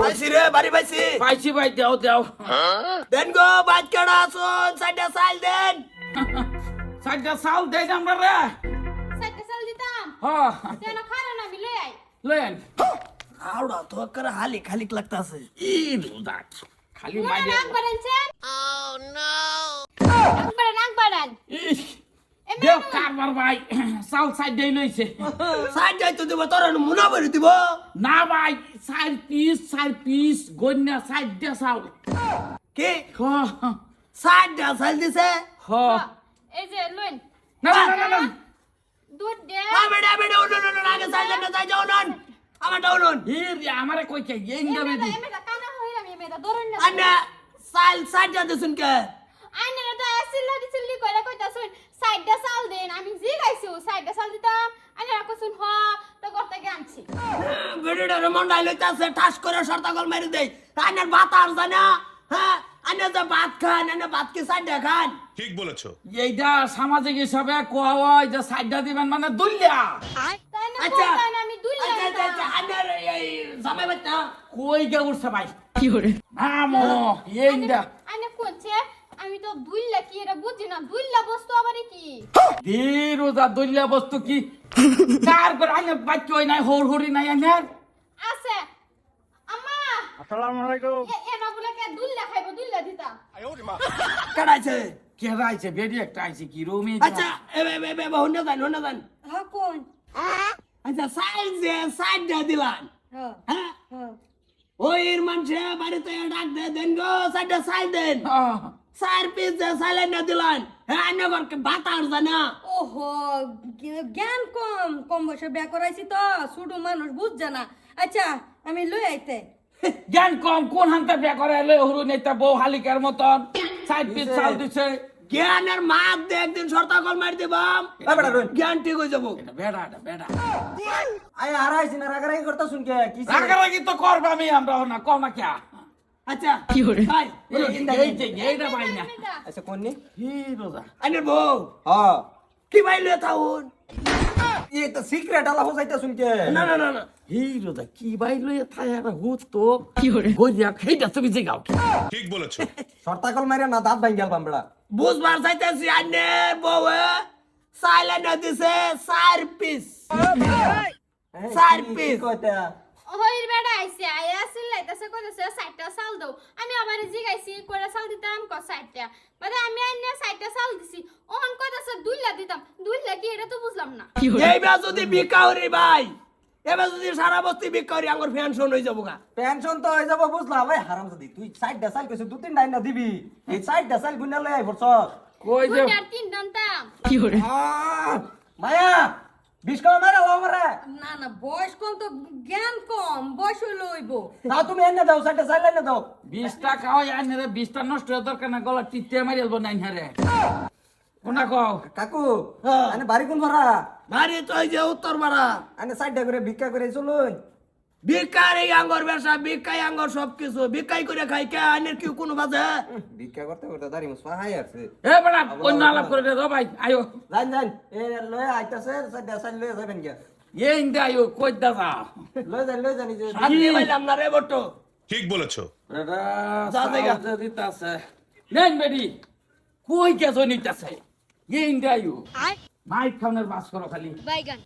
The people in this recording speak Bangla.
পাইছি রে বাড়ি পাইছি। পাইছি ভাই দেও দেও। দেন গো বাদ কেডা আসুন সাইডে সাইল দেন। সাইডটা চাউল দেই আমরা রে। সাইডটা চাল দিতাম। হ যেন খারাপ না আমি? লই আই লেন আউড়া তো করে হালি খালি লাগতাছে। ই রোজা খালি মাইরে ও নো দেও কারবার ভাই চাউল সাইড দেই লইছে। সাইড যাইতে দিব তোর মুনা ভরি দিব। না ভাই চার পিস চার পিস গন্যা সাইড দে চাউল কি? হ। সাইড দা সাইল দিছে? হ। এই যে লইন। না না না না দুধ দে। আ বেডা বেডা উনুন উনুন আগে সাইল দেন যাই যাও নন আমার ডাউন হির আমারে কই কে? ইন্দা এমে বেদি এমে কানা হইলাম এমে ধরন না। আন্না সাইল সাইড যা দিছুন কে? আইনে তো আসিল্লা দিছিল্লি কইরা কইতাছুন সাইডটা চাল দেন আমি জি গাইছু সাইডটা চাল দিতাম আইনে কইছুন হ তো করতে আনছি মন্ডাই লইতাছে ঠাস করে মারি দেই ভাত আর জানা হ্যাঁ? আন্না যে ভাত খান আন্না ভাত কি সাইড খান? ঠিক বলেছ। এইটা সামাজিক হিসাবে কোয়া হয় যে সাইডটা দিবেন মানে দুল্লা আচ্ছা আমি আচ্ছা আচ্ছা আচ্ছা এই জামাই বাচ্চা কই গে উঠছে ভাই? কি করে? আমো এইটা। আইনে কোনছে আমি তো দুইলা কি এটা বুঝি না দুইলা বস্তু আবার কি? দি রোজা দুল্লা বস্তু কি? কার করে আনে বাচ্চা হই নাই হর হরি নাই আম্মা আসসালামু আলাইকুম। এ এনা কে দুইলা খাইবো দুইলা দিতা কাটাইছে কে রাইছে বেরি একটা আইছে কি রুমে আচ্ছা এ বে জান জান হ্যাঁ কোন? আচ্ছা যে সাইড দা দিলান হ্যাঁ হ্যাঁ? ওই এর মানুষে বাড়িতে ডাক দে দেন গো সাইড দা দেন। হ্যাঁ। সাইর পিস সাইলেন না দিলান হ্যাঁ জানা ওহো জ্ঞান কম কম বয়সে বিয়া করাইছি তো ছোট মানুষ বুঝছে না। আচ্ছা আমি লই আইতে। জ্ঞান কম কোন হান্তা বিয়া করে এলে হরু নেতা বউ হালিকার মতন। সাইড পিস চাল দিছে। জ্ঞানের মাত দে একদিন শর্তা কল মারি দিবাম জ্ঞান ঠিক হয়ে যাব। এটা বেড়া এটা বেড়া। আই হারাইছি না রাগারাগি করতা শুনকে কি রাগারাগি তো করবা আমি আমরা না কম না কে? আচ্ছা কি করে ভাই এই যে এইটা ভাই না। আচ্ছা কোননি হি রোজা আন্নার বউ। হ্যাঁ কি ভাই লয়ে থাউন? এই তো সিক্রেট আলা হোসাইতা শুনকে না না না না। হি রোজা কি ভাই লইয়া থাই আর হুত তো? কি করে গইয়া খেইটা তুমি জিগাও ঠিক বলেছ। শর্তাকল মাইরা না দাঁত ভাঙ গেল বামড়া বুঝবার চাইতেছি আন্নের বউ সাইলেন না দিছে চার পিস চার পিস কয়টা হইর বেড়া আইছে আই আসিল লাইতাছে কইতাছে সাইডটা চাল দাও। আমি আবার জি গাইছি কইরা চাল দিতাম ক সাইডটা মানে আমি আইনে সাইডটা চাল দিছি ওহন কইতাছে দুইলা দিতাম দুইলা কি বুঝলাম না। এইবার যদি বিকাউরি ভাই এবার যদি সারা বস্তি বিকাউরি আমার ফ্যানশন হয়ে যাব গা। পেনশন তো হয়ে যাব বুঝলা? ভাই হারাম যদি তুই সাইড ডাসাল কইছ দু তিন ডাইন না দিবি। এই সাইড ডাসাল গুনা লই আই কই যে দুইটার তিন দান্তাম মায়া বিশ কম মারা মারা না না বয়স কম তো জ্ঞান কম বয়স লইব না তুমি এনে দাও সাইড ডাসাল এনে দাও। বিশটা খাওয়াই আনে রে বিশটা নষ্ট হওয়ার দরকার না গলা টিটে মারি আলবো নাই হারে। কোনা কও? কাকু হ্যাঁ। আনে বাড়ি কোন ভরা বাড়ি তো যে উত্তর পাড়া আনে সাইড করে ভিক্ষা করে চলুন। বিকারি আঙ্গর ব্যবসা বিকাই আঙ্গর সব কিছু বিকাই করে খাই কে? আনের কি কোনো বাজে? ভিক্ষা করতে করতে দাঁড়ি মুসফা হাই আছে। এ বড়া অন্য আলাপ করে দে ভাই আয়ো। জান জান এ লই আইতাছে সাইড ডাসাল লই যাবেন এই ইন্দা আয়ো কই দাদা লই যান লই জানি যে আপনি পাইলাম না রে বট্টো। ঠিক বলেছ। এটা যা জায়গা। দিতাছে। নেন বেডি কই গেছো নিতাছে? এই ইন্দা আয়ো माइक বাস করো খালি বাইগান